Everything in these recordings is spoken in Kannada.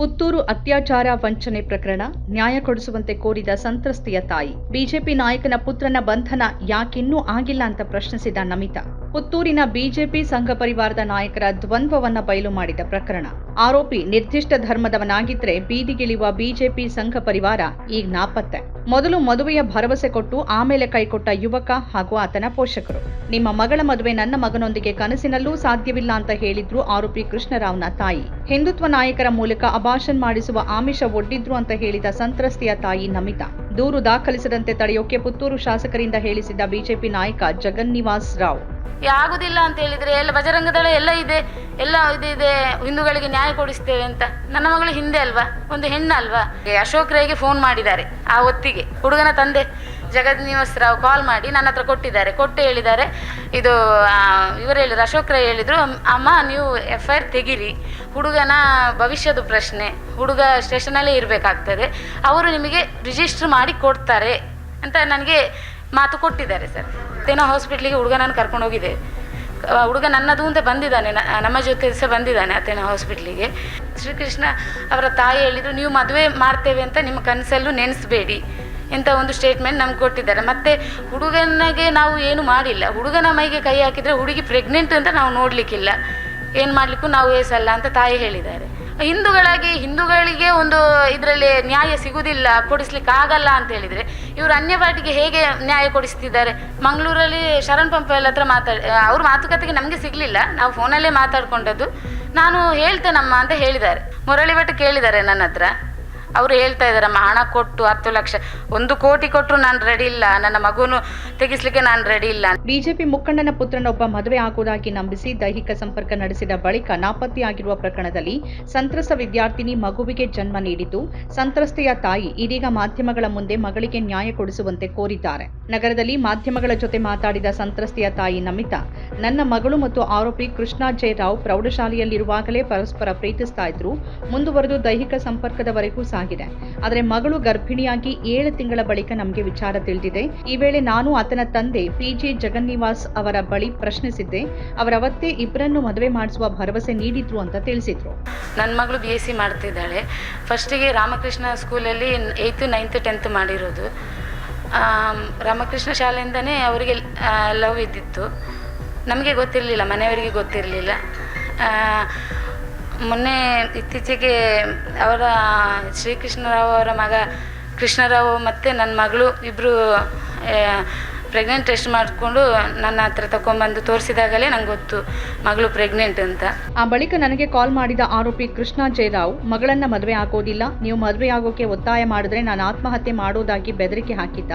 ಪುತ್ತೂರು ಅತ್ಯಾಚಾರ ವಂಚನೆ ಪ್ರಕರಣ ನ್ಯಾಯ ಕೊಡಿಸುವಂತೆ ಕೋರಿದ ಸಂತ್ರಸ್ತೆಯ ತಾಯಿ. ಬಿಜೆಪಿ ನಾಯಕನ ಪುತ್ರನ ಬಂಧನ ಯಾಕಿನ್ನೂ ಆಗಿಲ್ಲ ಅಂತ ಪ್ರಶ್ನಿಸಿದ ನಮಿತಾ. ಪುತ್ತೂರಿನ ಬಿಜೆಪಿ ಸಂಘ ಪರಿವಾರದ ನಾಯಕರ ದ್ವಂದ್ವವನ್ನ ಬಯಲು ಮಾಡಿದ ಪ್ರಕರಣ. ಆರೋಪಿ ನಿರ್ದಿಷ್ಟ ಧರ್ಮದವನಾಗಿದ್ರೆ ಬೀದಿಗಿಳಿಯುವ ಬಿಜೆಪಿ ಸಂಘ ಪರಿವಾರ ಈಗ ನಾಪತ್ತೆ. ಮೊದಲು ಮದುವೆಯ ಭರವಸೆ ಕೊಟ್ಟು ಆಮೇಲೆ ಕೈಕೊಟ್ಟ ಯುವಕ ಹಾಗೂ ಆತನ ಪೋಷಕರು. ನಿಮ್ಮ ಮಗಳ ಮದುವೆ ನನ್ನ ಮಗನೊಂದಿಗೆ ಕನಸಿನಲ್ಲೂ ಸಾಧ್ಯವಿಲ್ಲ ಅಂತ ಹೇಳಿದ್ರು ಆರೋಪಿ ಕೃಷ್ಣರಾವ್ನ ತಾಯಿ. ಹಿಂದುತ್ವ ನಾಯಕರ ಮೂಲಕ ಅಭಾಷಣ್ ಮಾಡಿಸುವ ಆಮಿಷ ಒಡ್ಡಿದ್ರು ಅಂತ ಹೇಳಿದ ಸಂತ್ರಸ್ತೆಯ ತಾಯಿ ನಮಿತಾ. ದೂರು ದಾಖಲಿಸದಂತೆ ತಡೆಯೋಕೆ ಪುತ್ತೂರು ಶಾಸಕರಿಂದ ಹೇಳಿಸಿದ್ದ ಬಿಜೆಪಿ ನಾಯಕ ಜಗನ್ನಿವಾಸ್ ರಾವ್. ಆಗುದಿಲ್ಲ ಅಂತ ಹೇಳಿದ್ರೆ ಎಲ್ಲ ಬಜರಂಗದಳ ಎಲ್ಲ ಇದೆ, ಎಲ್ಲ ಇದು ಇದೆ, ಹಿಂದೂಗಳಿಗೆ ನ್ಯಾಯ ಕೊಡಿಸ್ತೇವೆ ಅಂತ. ನನ್ನ ಮಗಳು ಹಿಂದೆ ಅಲ್ವಾ? ಒಂದು ಹೆಣ್ಣು ಅಲ್ವಾ? ಅಶೋಕ್ ರೈಗೆ ಫೋನ್ ಮಾಡಿದ್ದಾರೆ, ಆ ಹೊತ್ತಿಗೆ. ಹುಡುಗನ ತಂದೆ ಜಗದ್ ನಿವಾಸ್ ರಾವ್ ಕಾಲ್ ಮಾಡಿ ನನ್ನ ಹತ್ರ ಕೊಟ್ಟಿದ್ದಾರೆ. ಕೊಟ್ಟು ಹೇಳಿದ್ದಾರೆ, ಇದು ಇವರು ಹೇಳಿದ್ರು, ಅಶೋಕ್ ರೈ ಹೇಳಿದ್ರು ಅಮ್ಮ, ನೀವು ಎಫ್ ಐ ಆರ್ ತೆಗಿರಿ. ಹುಡುಗನ ಭವಿಷ್ಯದ ಪ್ರಶ್ನೆ, ಹುಡುಗ ಸ್ಟೇಷನಲ್ಲೇ ಇರಬೇಕಾಗ್ತದೆ. ಅವರು ನಿಮಗೆ ರಿಜಿಸ್ಟರ್ ಮಾಡಿ ಕೊಡ್ತಾರೆ. ಅಂತ ನನಗೆ ಮಾತು ಕೊಟ್ಟಿದ್ದಾರೆ ಸರ್. ತೇನೋ ಹಾಸ್ಪಿಟ್ಲಿಗೆ ಹುಡುಗನನ್ನು ಕರ್ಕೊಂಡು ಹೋಗಿದ್ದೆ ಹುಡುಗ ನನ್ನದು ಅಂತ ಬಂದಿದ್ದಾನೆ ನಮ್ಮ ಜೊತೆ ಸಹ ಬಂದಿದ್ದಾನೆ ಆತನ ಹಾಸ್ಪಿಟ್ಲಿಗೆ ಶ್ರೀಕೃಷ್ಣ ಅವರ ತಾಯಿ ಹೇಳಿದರು, ನೀವು ಮದುವೆ ಮಾಡ್ತೇವೆ ಅಂತ ನಿಮ್ಮ ಕನಸಲ್ಲೂ ನೆನೆಸ್ಬೇಡಿ ಇಂಥ ಒಂದು ಸ್ಟೇಟ್ಮೆಂಟ್ ನಮ್ಗೆ ಕೊಟ್ಟಿದ್ದಾರೆ. ಮತ್ತೆ ಹುಡುಗನಿಗೆ ನಾವು ಏನು ಮಾಡಿಲ್ಲ. ಹುಡುಗನ ಮೈಗೆ ಕೈ ಹಾಕಿದ್ರೆ ಹುಡುಗಿ ಪ್ರೆಗ್ನೆಂಟ್ ಅಂತ ನಾವು ನೋಡಲಿಕ್ಕಿಲ್ಲ. ಏನು ಮಾಡಲಿಕ್ಕೂ ನಾವು ಏಸಲ್ಲ ಅಂತ ತಾಯಿ ಹೇಳಿದ್ದಾರೆ. ಹಿಂದೂಗಳಾಗಿ ಹಿಂದೂಗಳಿಗೆ ಒಂದು ಇದರಲ್ಲಿ ನ್ಯಾಯ ಸಿಗುವುದಿಲ್ಲ ಕೊಡಿಸ್ಲಿಕ್ಕೆ ಆಗಲ್ಲ ಅಂತ ಹೇಳಿದರೆ ಇವರು ಅನ್ಯ ಪಾರ್ಟಿಗೆ ಹೇಗೆ ನ್ಯಾಯ ಕೊಡಿಸ್ತಿದ್ದಾರೆ? ಮಂಗಳೂರಲ್ಲಿ ಶರಣ್ ಪಂಪಲ್ ಹತ್ರ ಮಾತಾಡಿ ಅವ್ರ ಮಾತುಕತೆಗೆ ನಮಗೆ ಸಿಗಲಿಲ್ಲ, ನಾವು ಫೋನಲ್ಲೇ ಮಾತಾಡ್ಕೊಂಡದ್ದು. ನಾನು ಹೇಳ್ತೇನಮ್ಮ ಅಂತ ಹೇಳಿದ್ದಾರೆ. ಮುರಳಿ ಭಟ್ ಕೇಳಿದ್ದಾರೆ ನನ್ನ ಹತ್ರ. ಅವರು ಹೇಳ್ತಾ ಇದ್ದಾರಮ್ಮ ಹಣ ಕೊಟ್ಟು ಹತ್ತು ಲಕ್ಷ, ಒಂದು ಕೋಟಿ ಕೊಟ್ಟರು ನಾನು ರೆಡಿ ಇಲ್ಲ, ನನ್ನ ಮಗುನು ತೆಗಿಸ್ಲಿಕ್ಕೆ ನಾನು ರೆಡಿ ಇಲ್ಲ. ಬಿಜೆಪಿ ಮುಖಂಡನ ಪುತ್ರನೊಬ್ಬ ಮದುವೆ ಆಗುವುದಾಗಿ ನಂಬಿಸಿ ದೈಹಿಕ ಸಂಪರ್ಕ ನಡೆಸಿದ ಬಳಿಕ ನಾಪತ್ತೆಯಾಗಿರುವ ಪ್ರಕರಣದಲ್ಲಿ ಸಂತ್ರಸ್ತ ವಿದ್ಯಾರ್ಥಿನಿ ಮಗುವಿಗೆ ಜನ್ಮ ನೀಡಿದ್ದು, ಸಂತ್ರಸ್ತೆಯ ತಾಯಿ ಇದೀಗ ಮಾಧ್ಯಮಗಳ ಮುಂದೆ ಮಗಳಿಗೆ ನ್ಯಾಯ ಕೊಡಿಸುವಂತೆ ಕೋರಿದ್ದಾರೆ. ನಗರದಲ್ಲಿ ಮಾಧ್ಯಮಗಳ ಜೊತೆ ಮಾತಾಡಿದ ಸಂತ್ರಸ್ತೆಯ ತಾಯಿ ನಮಿತಾ, ನನ್ನ ಮಗಳು ಮತ್ತು ಆರೋಪಿ ಕೃಷ್ಣ ಜಯರಾವ್ ಪ್ರೌಢಶಾಲೆಯಲ್ಲಿರುವಾಗಲೇ ಪರಸ್ಪರ ಪ್ರೀತಿಸ್ತಾ ಇದ್ರು, ಮುಂದುವರೆದು ದೈಹಿಕ ಸಂಪರ್ಕದವರೆಗೂ ಸಾಗಿದೆ ಆದರೆ ಮಗಳು ಗರ್ಭಿಣಿಯಾಗಿ ಏಳು ತಿಂಗಳ ಬಳಿಕ ನಮಗೆ ವಿಚಾರ ತಿಳಿದಿದೆ. ಈ ವೇಳೆ ನಾನು ಆತನ ತಂದೆ ಪಿಜೆ ಜಗನ್ನಿವಾಸ್ ಅವರ ಬಳಿ ಪ್ರಶ್ನಿಸಿದ್ದೆ. ಅವರವತ್ತೇ ಇಬ್ಬರನ್ನು ಮದುವೆ ಮಾಡಿಸುವ ಭರವಸೆ ನೀಡಿದ್ರು ಅಂತ ತಿಳಿಸಿದ್ರು. ನನ್ನ ಮಗಳು ಬಿ ಎಸ್ ಸಿ ಮಾಡ್ತಿದ್ದಾಳೆ ಫಸ್ಟಿಗೆ ರಾಮಕೃಷ್ಣ ಸ್ಕೂಲಲ್ಲಿ ಏಯ್ತು ನೈನ್ತ್ ಟೆಂತ್ ಮಾಡಿರೋದು. ರಾಮಕೃಷ್ಣ ಶಾಲೆಯಿಂದನೇ ಅವರಿಗೆ ಲವ್ ಇದ್ದಿತ್ತು. ನಮಗೆ ಗೊತ್ತಿರಲಿಲ್ಲ, ಮನೆಯವರಿಗೆ ಗೊತ್ತಿರಲಿಲ್ಲ. ಮೊನ್ನೆ ಇತ್ತೀಚೆಗೆ ಅವರ ಶ್ರೀಕೃಷ್ಣರಾವ್ ಅವರ ಮಗ ಕೃಷ್ಣರಾವ್ ಮತ್ತು ನನ್ನ ಮಗಳು ಇಬ್ಬರು ಪ್ರೆಗ್ನೆಂಟ್ ಟೆಸ್ಟ್ ಮಾಡಿಕೊಂಡು ನನ್ನ ಹತ್ರ ತಗೊಂಬಂದು ತೋರಿಸಿದಾಗಲೇ ನಂಗೆ ಗೊತ್ತು, ಮಗಳು ಪ್ರೆಗ್ನೆಂಟ್ ಅಂತ. ಆ ಬಳಿಕ ನನಗೆ ಕಾಲ್ ಮಾಡಿದ ಆರೋಪಿ ಕೃಷ್ಣ ಜಯರಾವ್, ಮಗಳನ್ನ ಮದುವೆ ಆಗೋದಿಲ್ಲ, ನೀವು ಮದುವೆ ಆಗೋಕೆ ಒತ್ತಾಯ ಮಾಡಿದ್ರೆ ನಾನು ಆತ್ಮಹತ್ಯೆ ಮಾಡೋದಾಗಿ ಬೆದರಿಕೆ ಹಾಕಿದ್ದ.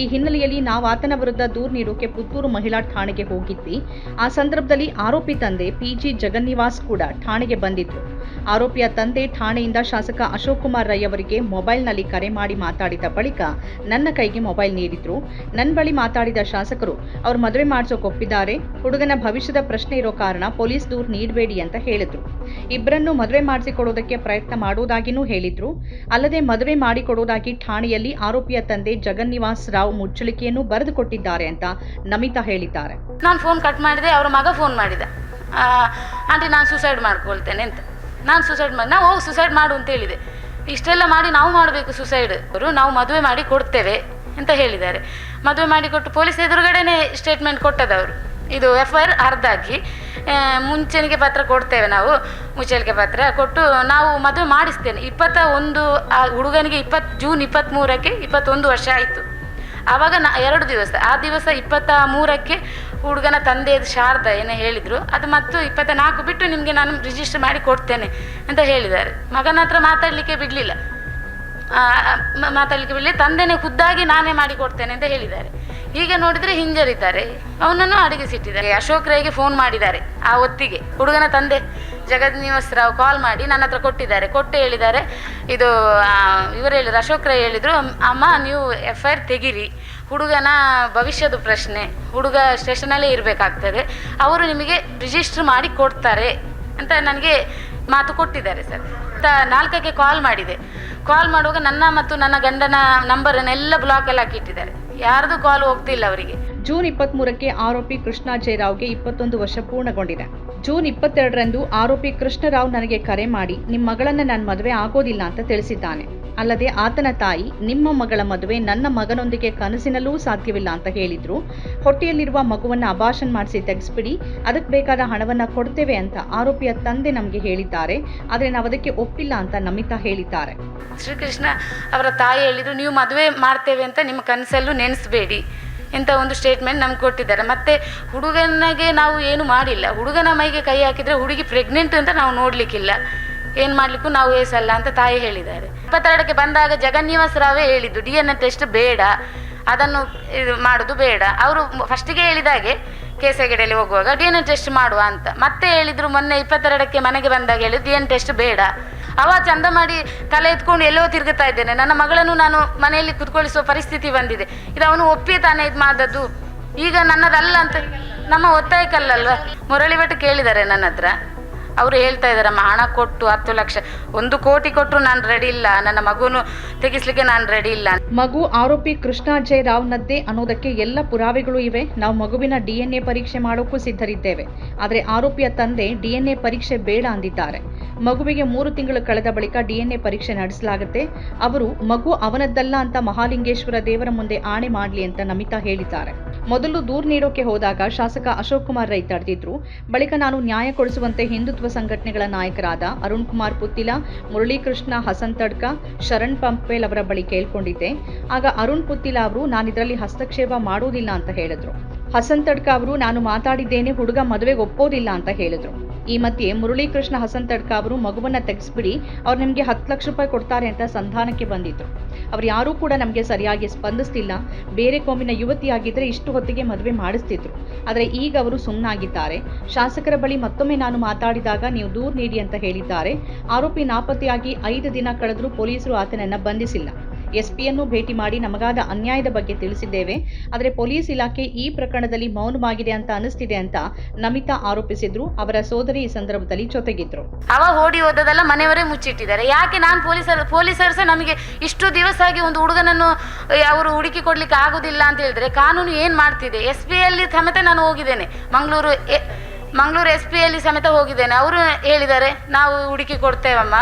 ಈ ಹಿನ್ನೆಲೆಯಲ್ಲಿ ನಾವು ಆತನ ವಿರುದ್ಧ ದೂರು ನೀಡೋಕೆ ಪುತ್ತೂರು ಮಹಿಳಾ ಠಾಣೆಗೆ ಹೋಗಿದ್ವಿ. ಆ ಸಂದರ್ಭದಲ್ಲಿ ಆರೋಪಿ ತಂದೆ ಪಿಜಿ ಜಗನ್ನಿವಾಸ್ ಕೂಡ ಠಾಣೆಗೆ ಬಂದಿದ್ರು. ಆರೋಪಿಯ ತಂದೆ ಠಾಣೆಯಿಂದ ಶಾಸಕ ಅಶೋಕ್ ಕುಮಾರ್ ರೈ ಅವರಿಗೆ ಮೊಬೈಲ್ನಲ್ಲಿ ಕರೆ ಮಾಡಿ ಮಾತಾಡಿದ ಬಳಿಕ ನನ್ನ ಕೈಗೆ ಮೊಬೈಲ್ ನೀಡಿದ್ರು. ನನ್ನ ಬಳಿ ಮಾತಾಡಿದ ಶಾಸಕರು, ಅವ್ರು ಮದುವೆ ಮಾಡಿಸೋಕೆ ಒಪ್ಪಿದ್ದಾರೆ. ಹುಡುಗನ ಭವಿಷ್ಯದ ಪ್ರಶ್ನೆ ಇರೋ ಕಾರಣ ಪೊಲೀಸ್ ದೂರು ನೀಡಬೇಡಿ ಅಂತ ಹೇಳಿದ್ರು. ಇಬ್ಬರನ್ನು ಮದುವೆ ಮಾಡಿಸಿಕೊಡೋದಕ್ಕೆ ಪ್ರಯತ್ನ ಮಾಡೋದಾಗಿನೂ ಹೇಳಿದ್ರು. ಅಲ್ಲದೆ ಮದುವೆ ಮಾಡಿಕೊಡೋದಾಗಿ ಠಾಣೆಯಲ್ಲಿ ಆರೋಪಿಯ ತಂದೆ ಜಗನ್ನಿವಾಸ್ ರಾವ್ ಮುಚ್ಚಳಿಕೆಯನ್ನು ಬರೆದುಕೊಟ್ಟಿದ್ದಾರೆ ಅಂತ ನಮಿತಾ ಹೇಳಿದ್ದಾರೆ. ನಾನು ಫೋನ್ ಕಟ್ ಮಾಡಿದೆ, ಅವರ ಮಗ ಫೋನ್ ಮಾಡಿದ. ಆಂಟಿ, ನಾನು ಸುಸೈಡ್ ಮಾಡ್ಕೊಳ್ತೇನೆ ಅಂತ. ನಾನು ಸುಸೈಡ್ ಮಾಡಿ ನಾವು ಹೋಗಿ ಸುಸೈಡ್ ಮಾಡು ಅಂತ ಹೇಳಿದೆ. ಇಷ್ಟೆಲ್ಲ ಮಾಡಿ ನಾವು ಮಾಡಬೇಕು ಸುಸೈಡ್ ಅವರು ನಾವು ಮದುವೆ ಮಾಡಿ ಕೊಡ್ತೇವೆ ಅಂತ ಹೇಳಿದ್ದಾರೆ. ಮದುವೆ ಮಾಡಿ ಕೊಟ್ಟು ಪೊಲೀಸ್ ಎದುರುಗಡೆನೇ ಸ್ಟೇಟ್ಮೆಂಟ್ ಕೊಟ್ಟದವರು ಇದು ಎಫ್ ಐ ಆರ್ ಅರ್ಧಾಕಿ ಮುಂಚೆನಿಗೆ ಪತ್ರ ಕೊಡ್ತೇವೆ ನಾವು ಮುಚ್ಚಲಿಕೆ ಪತ್ರ ಕೊಟ್ಟು ನಾವು ಮದುವೆ ಮಾಡಿಸ್ತೇನೆ. ಇಪ್ಪತ್ತ ಒಂದು, ಆ, ಹುಡುಗನಿಗೆ ಇಪ್ಪತ್ತು ಜೂನ್ ಇಪ್ಪತ್ತ್ಮೂರಕ್ಕೆ ಇಪ್ಪತ್ತೊಂದು ವರ್ಷ ಆಯಿತು. ಆವಾಗ ನಾ ಎರಡು ದಿವಸ, ಆ ದಿವಸ ಇಪ್ಪತ್ತ ಮೂರಕ್ಕೆ ಹುಡುಗನ ತಂದೆಯದು ಶಾರದ, ಏನೋ ಹೇಳಿದರು, ಅದು ಮತ್ತು ಇಪ್ಪತ್ತ ನಾಲ್ಕು ಬಿಟ್ಟು ನಿಮಗೆ ನಾನು ರಿಜಿಸ್ಟರ್ ಮಾಡಿ ಕೊಡ್ತೇನೆ ಅಂತ ಹೇಳಿದ್ದಾರೆ. ಮಗನ ಹತ್ರ ಮಾತಾಡಲಿಕ್ಕೆ ಬಿಡಲಿಲ್ಲ. ಮಾತಾಡಲಿಕ್ಕೆ ಬಿಡಲಿಲ್ಲ. ತಂದೆನೇ ಖುದ್ದಾಗಿ ನಾನೇ ಮಾಡಿ ಕೊಡ್ತೇನೆ ಅಂತ ಹೇಳಿದ್ದಾರೆ. ಈಗ ನೋಡಿದರೆ ಹಿಂಜರಿತಾರೆ ಅವನನ್ನು ಅಡುಗೆ ಸಿಟ್ಟಿದ್ದಾರೆ. ಅಶೋಕ್ ರೈಗೆ ಫೋನ್ ಮಾಡಿದ್ದಾರೆ, ಆ ಹೊತ್ತಿಗೆ. ಹುಡುಗನ ತಂದೆ ಜಗದ್ ನಿವಾಸ್ ರಾವ್ ಕಾಲ್ ಮಾಡಿ ನನ್ನ ಹತ್ರ ಕೊಟ್ಟಿದ್ದಾರೆ. ಕೊಟ್ಟು ಹೇಳಿದ್ದಾರೆ, ಇದು ಇವರು ಹೇಳಿದ್ರು, ಅಶೋಕ್ ರೈ ಹೇಳಿದರು, ಅಮ್ಮ, ನೀವು ಎಫ್ ಐ ಆರ್ ತೆಗಿರಿ. ಹುಡುಗನ ಭವಿಷ್ಯದ ಪ್ರಶ್ನೆ, ಹುಡುಗ ಸ್ಟೇಷನಲ್ಲೇ ಇರಬೇಕಾಗ್ತದೆ. ಅವರು ನಿಮಗೆ ರಿಜಿಸ್ಟರ್ ಮಾಡಿ ಕೊಡ್ತಾರೆ ಅಂತ ನನಗೆ ಮಾತು ಕೊಟ್ಟಿದ್ದಾರೆ ಸರ್. ನಾಲ್ಕಕ್ಕೆ ಕಾಲ್ ಮಾಡಿದೆ. ಕಾಲ್ ಮಾಡುವಾಗ ನನ್ನ ಮತ್ತು ನನ್ನ ಗಂಡನ ನಂಬರನ್ನೆಲ್ಲ ಬ್ಲಾಕಲ್ಲಿ ಹಾಕಿಟ್ಟಿದ್ದಾರೆ. ಯಾರ್ದು ಕಾಲ್ ಹೋಗ್ತಿಲ್ಲ ಅವರಿಗೆ. ಜೂನ್ ಇಪ್ಪತ್ಮೂರಕ್ಕೆ ಆರೋಪಿ ಕೃಷ್ಣ ಜಯರಾವ್ಗೆ ಇಪ್ಪತ್ತೊಂದು ವರ್ಷ ಪೂರ್ಣಗೊಂಡಿದೆ. ಜೂನ್ ಇಪ್ಪತ್ತೆರಡರಂದು ಆರೋಪಿ ಕೃಷ್ಣರಾವ್ ನನಗೆ ಕರೆ ಮಾಡಿ, ನಿಮ್ಮ ಮಗಳನ್ನ ನಾನು ಮದುವೆ ಆಗೋದಿಲ್ಲ ಅಂತ ತಿಳಿಸಿದ್ದಾನೆ. ಅಲ್ಲದೆ ಆತನ ತಾಯಿ, ನಿಮ್ಮ ಮಗಳ ಮದುವೆ ನನ್ನ ಮಗನೊಂದಿಗೆ ಕನಸಿನಲ್ಲೂ ಸಾಧ್ಯವಿಲ್ಲ ಅಂತ ಹೇಳಿದ್ರು. ಹೊಟ್ಟೆಯಲ್ಲಿರುವ ಮಗುವನ್ನ ಅಭಾಷಣ ಮಾಡಿಸಿ ತೆಗೆಸ್ಬಿಡಿ, ಅದಕ್ಕೆ ಬೇಕಾದ ಹಣವನ್ನ ಕೊಡ್ತೇವೆ ಅಂತ ಆರೋಪಿಯ ತಂದೆ ನಮಗೆ ಹೇಳಿದ್ದಾರೆ. ಆದರೆ ನಾವು ಅದಕ್ಕೆ ಒಪ್ಪಿಲ್ಲ ಅಂತ ನಮಿತಾ ಹೇಳಿದ್ದಾರೆ. ಶ್ರೀಕೃಷ್ಣ, ಅವರ ತಾಯಿ ಹೇಳಿದ್ರು, ನೀವು ಮದುವೆ ಮಾಡ್ತೇವೆ ಅಂತ ನಿಮ್ಮ ಕನಸಲ್ಲೂ ನೆನೆಸಬೇಡಿ ಇಂಥ ಒಂದು ಸ್ಟೇಟ್ಮೆಂಟ್ ನಮ್ಗೆ ಕೊಟ್ಟಿದ್ದಾರೆ. ಮತ್ತೆ ಹುಡುಗನಿಗೆ ನಾವು ಏನು ಮಾಡಿಲ್ಲ. ಹುಡುಗನ ಮೈಗೆ ಕೈ ಹಾಕಿದ್ರೆ ಹುಡುಗಿ ಪ್ರೆಗ್ನೆಂಟ್ ಅಂತ ನಾವು ನೋಡ್ಲಿಕ್ಕಿಲ್ಲ. ಏನು ಮಾಡ್ಲಿಕ್ಕೂ ನಾವು ಏಸಲ್ಲ ಅಂತ ತಾಯಿ ಹೇಳಿದ್ದಾರೆ. ಇಪ್ಪತ್ತೆರಡಕ್ಕೆ ಬಂದಾಗ ಜಗನ್ನಿವಾಸ ರಾವೇ ಹೇಳಿದ್ದು, ಡಿ ಎನ್ ಟೆಸ್ಟ್ ಬೇಡ, ಅದನ್ನು ಇದು ಮಾಡೋದು ಬೇಡ. ಅವರು ಫಸ್ಟಿಗೆ ಹೇಳಿದಾಗೆ ಕೇಸಗಡೆಯಲ್ಲಿ ಹೋಗುವಾಗ, ಡಿ ಎನ್ ಎ ಟೆಸ್ಟ್ ಮಾಡುವ ಅಂತ. ಮತ್ತೆ ಹೇಳಿದ್ರು ಮೊನ್ನೆ ಇಪ್ಪತ್ತೆರಡಕ್ಕೆ ಮನೆಗೆ ಬಂದಾಗ ಹೇಳಿ ಡಿ ಎನ್ ಟೆಸ್ಟ್ ಬೇಡ. ಅವ ಚಂದ ಮಾಡಿ ತಲೆ ಎತ್ಕೊಂಡು ಎಲ್ಲೋ ತಿರುಗುತ್ತಾ ಇದ್ದೇನೆ. ನನ್ನ ಮಗಳನ್ನು ನಾನು ಮನೆಯಲ್ಲಿ ಕುತ್ಕೊಳಿಸುವ ಪರಿಸ್ಥಿತಿ ಬಂದಿದೆ. ಇದು ಅವನು ಒಪ್ಪಿ ತಾನೇ ಇದು ಮಾಡದ್ದು ಈಗ ನನ್ನದಲ್ಲ ಅಂತ, ನಮ್ಮ ಒತ್ತಾಯಕ್ಕಲ್ಲಲ್ವ? ಮುರಳಿ ಭಟ್ ಕೇಳಿದ್ದಾರೆ ನನ್ನ ಹತ್ರ ಅವರು ಹೇಳ್ತಾ ಇದ್ದಾರಮ್ಮ ಹಣ ಕೊಟ್ಟು ಹತ್ತು ಲಕ್ಷ, ಒಂದು ಕೋಟಿ ಕೊಟ್ಟರು ನಾನು ರೆಡಿ ಇಲ್ಲ, ನನ್ನ ಮಗುನು ತೆಗಿಸ್ಲಿಕ್ಕೆ ನಾನು ರೆಡಿ ಇಲ್ಲ. ಮಗು ಆರೋಪಿ ಕೃಷ್ಣ ರಾವ್ನದ್ದೇ ಅನ್ನೋದಕ್ಕೆ ಎಲ್ಲ ಪುರಾವೆಗಳು ಇವೆ. ನಾವು ಮಗುವಿನ ಡಿಎನ್ಎ ಪರೀಕ್ಷೆ ಮಾಡೋಕ್ಕೂ ಸಿದ್ಧರಿದ್ದೇವೆ. ಆದರೆ ಆರೋಪಿಯ ತಂದೆ ಡಿಎನ್ಎ ಪರೀಕ್ಷೆ ಬೇಡ ಅಂದಿದ್ದಾರೆ. ಮಗುವಿಗೆ ಮೂರು ತಿಂಗಳು ಕಳೆದ ಬಳಿಕ ಡಿಎನ್ಎ ಪರೀಕ್ಷೆ ನಡೆಸಲಾಗುತ್ತೆ. ಅವರು ಮಗು ಅವನದ್ದಲ್ಲ ಅಂತ ಮಹಾಲಿಂಗೇಶ್ವರ ದೇವರ ಮುಂದೆ ಆಣೆ ಮಾಡಲಿ ಅಂತ ನಮಿತಾ ಹೇಳಿದ್ದಾರೆ. ಮೊದಲು ದೂರು ನೀಡೋಕೆ ಹೋದಾಗ ಶಾಸಕ ಅಶೋಕ್ ಕುಮಾರ್ ರೈ ತಡೆದಿದ್ರು. ಬಳಿಕ ನಾನು ನ್ಯಾಯ ಕೊಡಿಸುವಂತೆ ಹಿಂದುತ್ವ ಸಂಘಟನೆಗಳ ನಾಯಕರಾದ ಅರುಣ್ ಕುಮಾರ್ ಪುತ್ತಿಲ, ಮುರಳೀಕೃಷ್ಣ ಹಸನ್ ತಡ್ಕ, ಶರಣ್ ಪಂಪೇಲ್ ಅವರ ಬಳಿ ಕೇಳ್ಕೊಂಡಿದ್ದೆ. ಆಗ ಅರುಣ್ ಪುತ್ತಿಲ ಅವರು, ನಾನು ಇದರಲ್ಲಿ ಹಸ್ತಕ್ಷೇಪ ಮಾಡುವುದಿಲ್ಲ ಅಂತ ಹೇಳಿದ್ರು. ಹಸನ್ ತಡ್ಕ ಅವರು, ನಾನು ಮಾತಾಡಿದ್ದೇನೆ, ಹುಡುಗ ಮದುವೆಗೆ ಒಪ್ಪೋದಿಲ್ಲ ಅಂತ ಹೇಳಿದ್ರು. ಈ ಮಧ್ಯೆ ಮುರಳೀಕೃಷ್ಣ ಹಸನ್ ತಡ್ಕ ಅವರು ಮಗುವನ್ನ ತೆಗೆಸ್ಬಿಡಿ, ಅವ್ರು ನಿಮಗೆ ಹತ್ತು ಲಕ್ಷ ರೂಪಾಯಿ ಕೊಡ್ತಾರೆ ಅಂತ ಸಂಧಾನಕ್ಕೆ ಬಂದಿದ್ರು. ಅವ್ರು ಯಾರೂ ಕೂಡ ನಮಗೆ ಸರಿಯಾಗಿ ಸ್ಪಂದಿಸ್ತಿಲ್ಲ. ಬೇರೆ ಕೋಮಿನ ಯುವತಿಯಾಗಿದ್ದರೆ ಇಷ್ಟು ಹೊತ್ತಿಗೆ ಮದುವೆ ಮಾಡಿಸ್ತಿದ್ರು. ಆದರೆ ಈಗ ಅವರು ಸುಮ್ಮನಾಗಿದ್ದಾರೆ ಶಾಸಕರ ಬಳಿ ಮತ್ತೊಮ್ಮೆ ನಾನು ಮಾತಾಡಿದಾಗ ನೀವು ದೂರು ನೀಡಿ ಅಂತ ಹೇಳಿದ್ದಾರೆ. ಆರೋಪಿ ನಾಪತ್ತೆಯಾಗಿ ಐದು ದಿನ ಕಳೆದರೂ ಪೊಲೀಸರು ಆತನನ್ನ ಬಂಧಿಸಿಲ್ಲ. ಎಸ್ಪಿಯನ್ನು ಭೇಟಿ ಮಾಡಿ ನಮಗಾದ ಅನ್ಯಾಯದ ಬಗ್ಗೆ ತಿಳಿಸಿದ್ದೇವೆ. ಆದರೆ ಪೊಲೀಸ್ ಇಲಾಖೆ ಈ ಪ್ರಕರಣದಲ್ಲಿ ಮೌನವಾಗಿದೆ ಅಂತ ಅನಿಸ್ತಿದೆ ಅಂತ ನಮಿತಾ ಆರೋಪಿಸಿದ್ರು. ಅವರ ಸೋದರಿ ಈ ಸಂದರ್ಭದಲ್ಲಿ ಜೊತೆಗಿದ್ರು. ಅವಾಗ ಓಡಿ ಹೋದದೆಲ್ಲ ಮನೆಯವರೇ ಮುಚ್ಚಿಟ್ಟಿದ್ದಾರೆ. ಯಾಕೆ ನಾನು ಪೊಲೀಸರು ಪೊಲೀಸರು ಸಹ ನಮಗೆ ಇಷ್ಟು ದಿವಸ ಆಗಿ ಒಂದು ಹುಡುಗನನ್ನು ಅವರು ಹುಡುಕಿ ಕೊಡ್ಲಿಕ್ಕೆ ಆಗುದಿಲ್ಲ ಅಂತ ಹೇಳಿದ್ರೆ ಕಾನೂನು ಏನು ಮಾಡ್ತಿದೆ? ಎಸ್ ಪಿ ಅಲ್ಲಿ ಸಮೇತ ನಾನು ಹೋಗಿದ್ದೇನೆ. ಮಂಗಳೂರು ಮಂಗಳೂರು ಎಸ್ ಪಿಯಲ್ಲಿ ಸಮೇತ ಹೋಗಿದ್ದೇನೆ. ಅವರು ಹೇಳಿದ್ದಾರೆ, ನಾವು ಹುಡುಕಿ ಕೊಡ್ತೇವಮ್ಮ.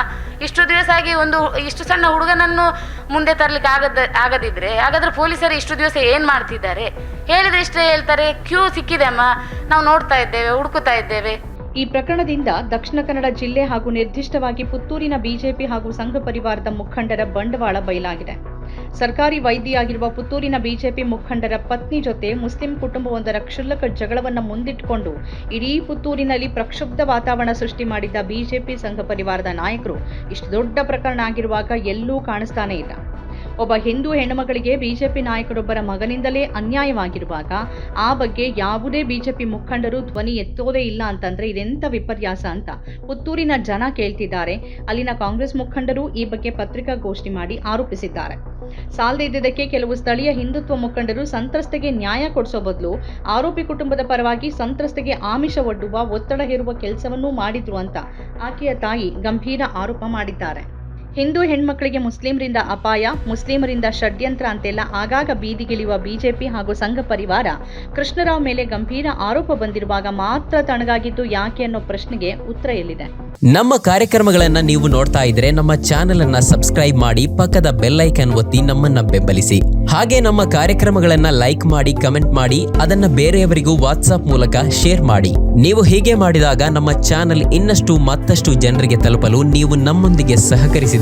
ಇಷ್ಟು ದಿವಸ ಆಗಿ ಒಂದು, ಇಷ್ಟು ಸಣ್ಣ ಹುಡುಗನನ್ನು ಮುಂದೆ ತರಲಿಕ್ಕೆ ಆಗದ, ಆಗದಿದ್ರೆ, ಹಾಗಾದ್ರೆ ಪೊಲೀಸರು ಇಷ್ಟು ದಿವಸ ಏನು ಮಾಡ್ತಿದ್ದಾರೆ? ಹೇಳಿದ್ರೆ ಇಷ್ಟೇ ಹೇಳ್ತಾರೆ, ಕ್ಯೂ ಸಿಕ್ಕಿದೆ ಅಮ್ಮ. ನಾವು ನೋಡ್ತಾ ಇದ್ದೇವೆ, ಹುಡುಕುತ್ತಾ ಇದ್ದೇವೆ. ಈ ಪ್ರಕರಣದಿಂದ ದಕ್ಷಿಣ ಕನ್ನಡ ಜಿಲ್ಲೆ ಹಾಗೂ ನಿರ್ದಿಷ್ಟವಾಗಿ ಪುತ್ತೂರಿನ ಬಿಜೆಪಿ ಹಾಗೂ ಸಂಘ ಪರಿವಾರದ ಮುಖಂಡರ ಬಂಡವಾಳ ಬಯಲಾಗಿದೆ. ಸರ್ಕಾರಿ ವೈದ್ಯೆಯಾಗಿರುವ ಪುತ್ತೂರಿನ ಬಿಜೆಪಿ ಮುಖಂಡರ ಪತ್ನಿ ಜೊತೆ ಮುಸ್ಲಿಂ ಕುಟುಂಬವೊಂದರ ಕ್ಷುಲ್ಲಕ ಜಗಳವನ್ನ ಮುಂದಿಟ್ಟುಕೊಂಡು ಇಡೀ ಪುತ್ತೂರಿನಲ್ಲಿ ಪ್ರಕ್ಷುಬ್ಧ ವಾತಾವರಣ ಸೃಷ್ಟಿ ಮಾಡಿದ್ದ ಬಿಜೆಪಿ ಸಂಘ ಪರಿವಾರದ ನಾಯಕರು ಇಷ್ಟು ದೊಡ್ಡ ಪ್ರಕರಣ ಆಗಿರುವಾಗ ಎಲ್ಲೂ ಕಾಣಿಸ್ತಾನೇ ಇಲ್ಲ. ಒಬ್ಬ ಹಿಂದೂ ಹೆಣ್ಣುಮಗಳಿಗೆ ಬಿಜೆಪಿ ನಾಯಕರೊಬ್ಬರ ಮಗನಿಂದಲೇ ಅನ್ಯಾಯವಾಗಿರುವಾಗ ಆ ಬಗ್ಗೆ ಯಾವುದೇ ಬಿಜೆಪಿ ಮುಖಂಡರು ಧ್ವನಿ ಎತ್ತೋದೇ ಇಲ್ಲ ಅಂತಂದ್ರೆ ಇದೆಂತ ವಿಪರ್ಯಾಸ ಅಂತ ಪುತ್ತೂರಿನ ಜನ ಕೇಳ್ತಿದ್ದಾರೆ. ಅಲ್ಲಿನ ಕಾಂಗ್ರೆಸ್ ಮುಖಂಡರು ಈ ಬಗ್ಗೆ ಪತ್ರಿಕಾಗೋಷ್ಠಿ ಮಾಡಿ ಆರೋಪಿಸಿದ್ದಾರೆ. ಸಾಲದೇ ಇದ್ದಿದ್ದಕ್ಕೆ ಕೆಲವು ಸ್ಥಳೀಯ ಹಿಂದುತ್ವ ಮುಖಂಡರು ಸಂತ್ರಸ್ತೆಗೆ ನ್ಯಾಯ ಕೊಡಿಸೋ ಬದಲು ಆರೋಪಿ ಕುಟುಂಬದ ಪರವಾಗಿ ಸಂತ್ರಸ್ತೆಗೆ ಆಮಿಷ ಒಡ್ಡುವ ಒತ್ತಡ ಹೇರುವ ಕೆಲಸವನ್ನೂ ಮಾಡಿದ್ರು ಅಂತ ಆಕೆಯ ತಾಯಿ ಗಂಭೀರ ಆರೋಪ ಮಾಡಿದ್ದಾರೆ. ಹಿಂದೂ ಹೆಣ್ಮಕ್ಳಿಗೆ ಮುಸ್ಲಿಮರಿಂದ ಅಪಾಯ, ಮುಸ್ಲಿಮರಿಂದ ಷಡ್ಯಂತ್ರ ಅಂತೆಲ್ಲ ಆಗಾಗ ಬೀದಿಗಿಳಿಯುವ ಬಿಜೆಪಿ ಹಾಗೂ ಸಂಘ ಪರಿವಾರ ಕೃಷ್ಣರಾವ್ ಮೇಲೆ ಗಂಭೀರ ಆರೋಪ ಬಂದಿರುವಾಗ ಮಾತ್ರ ತಣಗಾಗಿದ್ದು ಯಾಕೆ ಅನ್ನೋ ಪ್ರಶ್ನೆಗೆ ಉತ್ತರ ಎಲ್ಲಿದೆ? ನಮ್ಮ ಕಾರ್ಯಕ್ರಮಗಳನ್ನ ನೀವು ನೋಡ್ತಾ ಇದ್ರೆ ನಮ್ಮ ಚಾನೆಲ್ ಅನ್ನ ಸಬ್ಸ್ಕ್ರೈಬ್ ಮಾಡಿ ಪಕ್ಕದ ಬೆಲ್ ಐಕನ್ ಒತ್ತಿ ನಮ್ಮನ್ನ ಬೆಂಬಲಿಸಿ. ಹಾಗೆ ನಮ್ಮ ಕಾರ್ಯಕ್ರಮಗಳನ್ನ ಲೈಕ್ ಮಾಡಿ, ಕಮೆಂಟ್ ಮಾಡಿ, ಅದನ್ನ ಬೇರೆಯವರಿಗೂ ವಾಟ್ಸ್ಆಪ್ ಮೂಲಕ ಶೇರ್ ಮಾಡಿ. ನೀವು ಹೀಗೆ ಮಾಡಿದಾಗ ನಮ್ಮ ಚಾನೆಲ್ ಇನ್ನಷ್ಟು ಮತ್ತಷ್ಟು ಜನರಿಗೆ ತಲುಪಲು ನೀವು ನಮ್ಮೊಂದಿಗೆ ಸಹಕರಿಸಿದ